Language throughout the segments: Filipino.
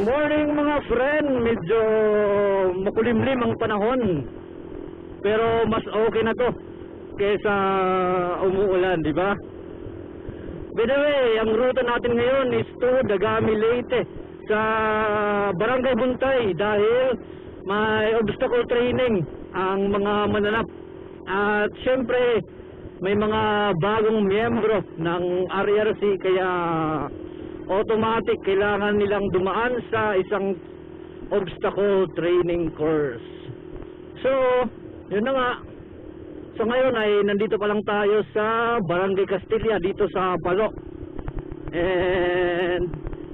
Morning mga friend, medyo makulimlim ang panahon. Pero mas okay na to kaysa umuulan, di ba? By the way, ang ruta natin ngayon is to Dagami Leyte sa Barangay Buntay dahil may obstacle training ang mga mananap. At syempre, may mga bagong miyembro ng RRC kaya automatic kailangan nilang dumaan sa isang obstacle training course. So, yun na nga. So ngayon ay nandito pa lang tayo sa Barangay Castilla dito sa Palo. And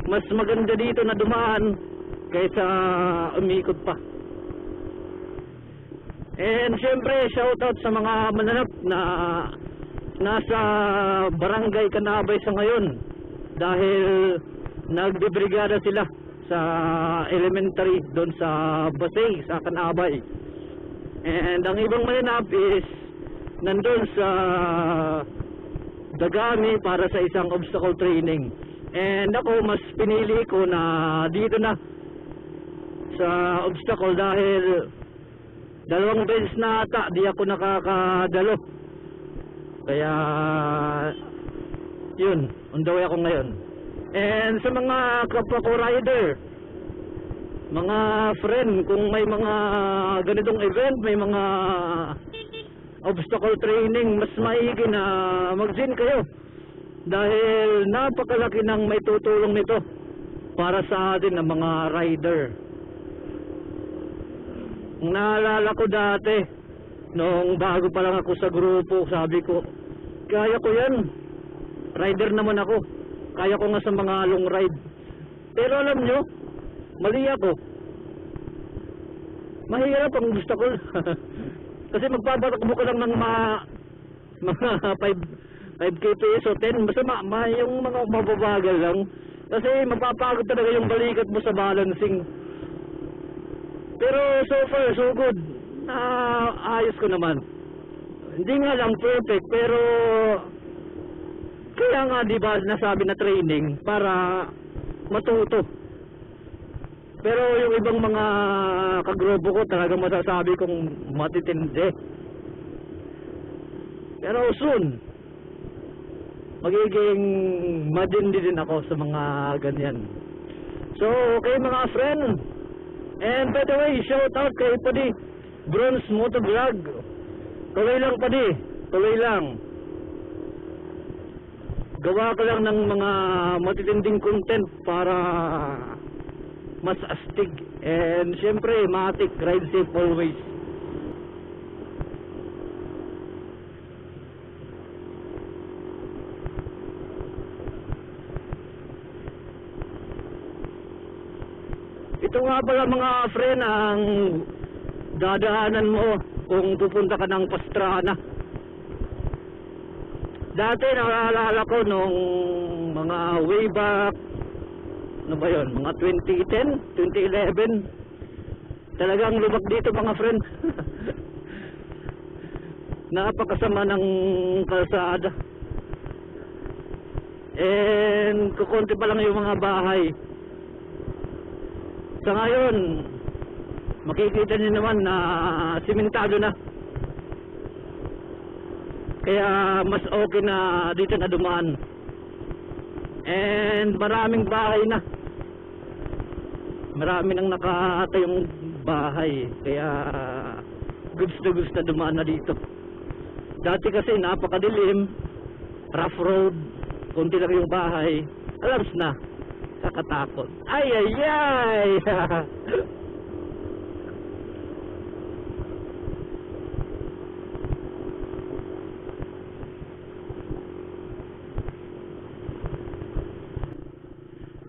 mas maganda dito na dumaan kaysa umikot pa. And syempre, shoutout sa mga mananap na nasa Barangay Kanabay sa ngayon dahil nagdebrigada sila sa elementary doon sa Basay, sa Kanabay. And ang ibang mananap is nandun sa Dagami para sa isang obstacle training. And ako, mas pinili ko na dito na sa obstacle dahil dalawang beses na ata di ako nakakadalo. Kaya yun, on the way ako ngayon. And sa mga kapwa ko rider, mga friend, kung may mga ganitong event, may mga obstacle training, mas maigi na mag-gym kayo. Dahil napakalaki ng may tutulong nito para sa atin ng mga rider. Naalala ko dati, nung bago pa lang ako sa grupo, sabi ko, kaya ko yan. Rider naman ako. Kaya ko nga sa mga long ride. Pero alam nyo, mali ako. Mahirap ang gusto ko. Kasi magpapatakbo ka lang ng mga mga 5 5 kps o 10 basta ma, ma, yung mga mababagal lang kasi mapapagod talaga yung balikat mo sa balancing pero so far so good ah ayos ko naman hindi nga lang perfect pero kaya nga di ba nasabi na training para matuto pero yung ibang mga kagrupo ko talaga masasabi kong matitindi. Pero soon, magiging madindi din ako sa mga ganyan. So, okay mga friend. And by the way, shout out kay Padi, Bronze Motovlog. Tuloy lang Padi, tuloy lang. Gawa ka lang ng mga matitinding content para mas astig. And syempre matik ride safe always. Ito nga pala mga friend ang dadaanan mo kung pupunta ka ng Pastrana dati naalala ko nung mga way back ano ba yun, mga 2010, 2011. Talagang lubak dito mga friend. Napakasama ng kalsada. And kukunti pa lang yung mga bahay. Sa ngayon, makikita niyo naman na simentado na. Kaya mas okay na dito na dumaan. And maraming bahay na. Marami nang nakatayong bahay. Kaya goods na goods na dumaan na dito. Dati kasi napakadilim rough road kunti lang yung bahay alams na. Kakatakot. Ay ay ay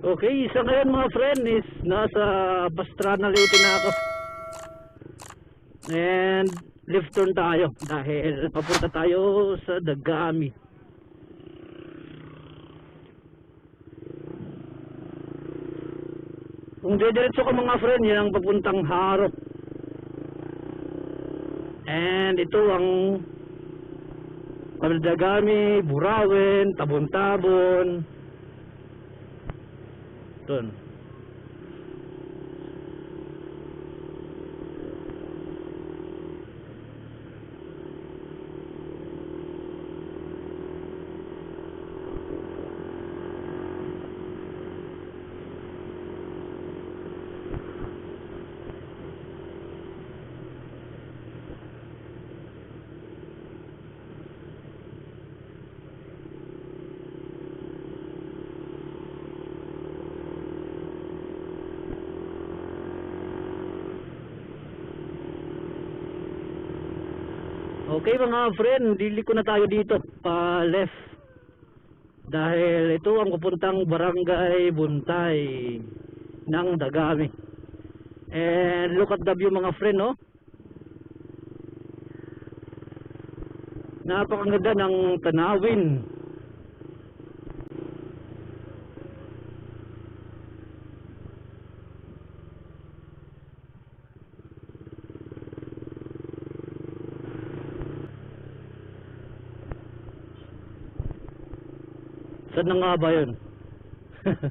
Okay, isa ngayon mga friend is nasa Pastrana Leyte na ako. And left turn tayo dahil papunta tayo sa Dagami. Kung didiretso ka mga friend, yan ang papuntang Harop. And ito ang Dagami, Burawen, Tabon-Tabon, Doon. Okay mga friend, dili ko na tayo dito pa left. Dahil ito ang pupuntang barangay Buntay ng Dagami. And look at the view mga friend, no? Napakaganda ng tanawin. Saan na nga ba yun?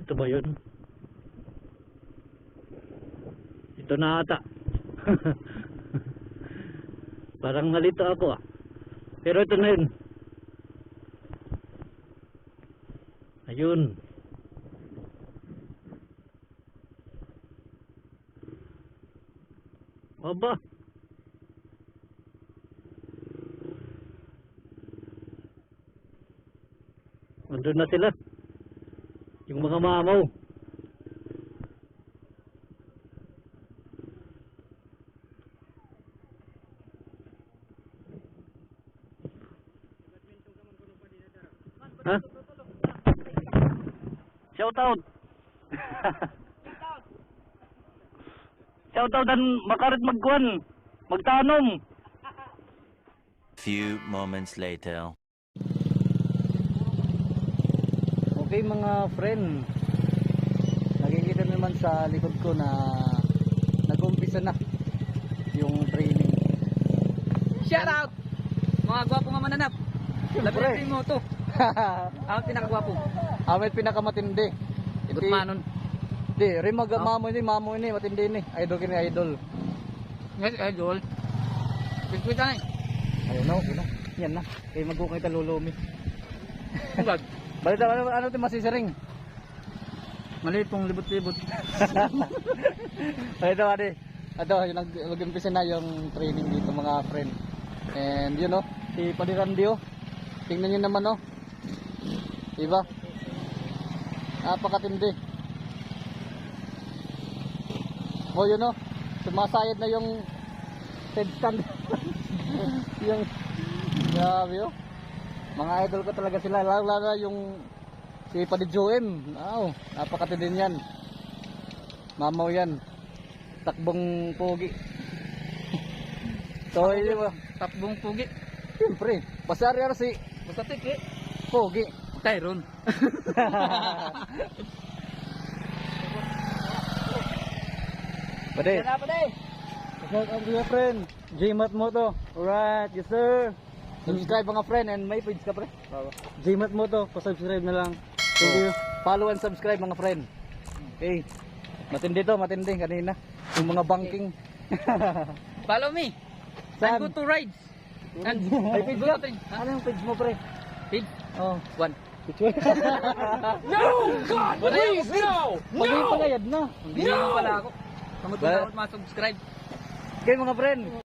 Ito ba yun? Ito na ata. Parang nalito ako ah. Pero ito na yun. Ayun. Aba. Nandun na sila. Yung mga mamaw. Shout out. Shout out dan makarit magkuan. Magtanom. Few moments later. Okay mga friend. Nakikita naman sa likod ko na nag-umpisa na yung training. Shout out! Mga gwapo nga mananap. Siyempre. Labi mo to. Ang pinakagwapo. Amit pinakamatindi. Gutmanon. Di, rin mag Oh. mamo ini, mamo ini, matindi ni. Idol kini idol. Yes, idol. Biskuit na eh. Ayun na, okay na. Yan na. Kay magkukay ta lulumi. Bag. Balita ano ano ti masisiring? Maliit pong libot-libot. Ito ade. Ito, nag-umpisa na yung training dito mga friend. And yun know, si Padirandio. Tingnan niyo naman oh. Diba? Napakatindi. Oh, yun oh. Sumasayad na yung headstand. yung grabe oh. Mga idol ko talaga sila. Lalo lalo yung si Padi Joem. Wow, napakatindi yan. Mamaw yan. Takbong pogi. so, yun ba? Tapbong pugi. Siyempre, pasari si Basta tiki. pogi. Tyron. Pwede. Kaya pa day. Shout out to your friend. Jmat Moto. Alright, yes sir. Subscribe mga friend and may page ka pre. Jmat Moto, pa-subscribe na lang. Thank you. Follow and subscribe mga friend. Okay. Matindi to, matindi kanina. Yung mga banking. Follow me. Saan? I'm good to rides. And May page ka? Ano yung page mo pre? Oh. One. no! God, please, no! No! pagayad na. Hindi naman pala ako. Kamot na ako ma-subscribe. Okay mga friend.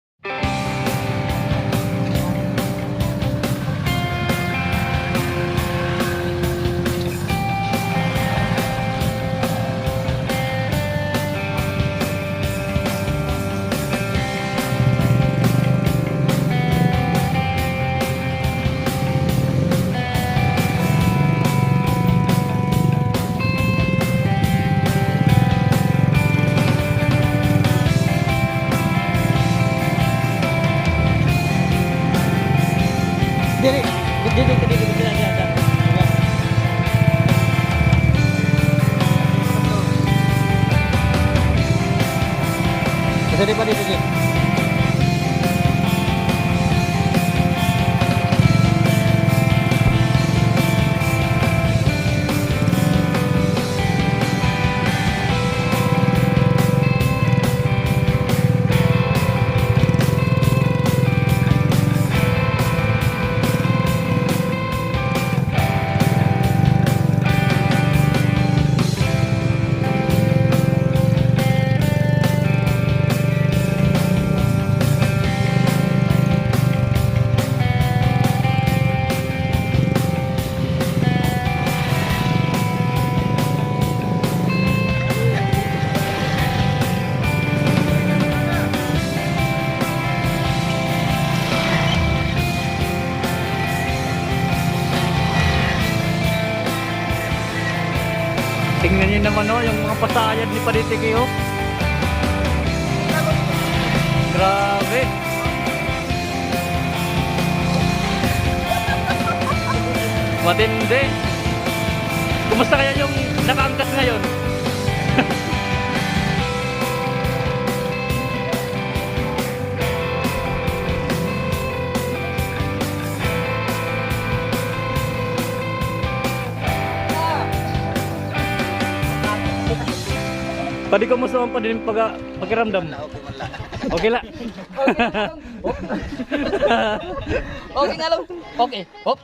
Naman oh, yung mga pasayad ni Paritiki oh. Grabe. Matindi. Kumusta kaya yung nakaangkas ngayon? Pwede ko mo sa pa din pag pakiramdam. Okay la. Okay nga lang. Okay. Hop.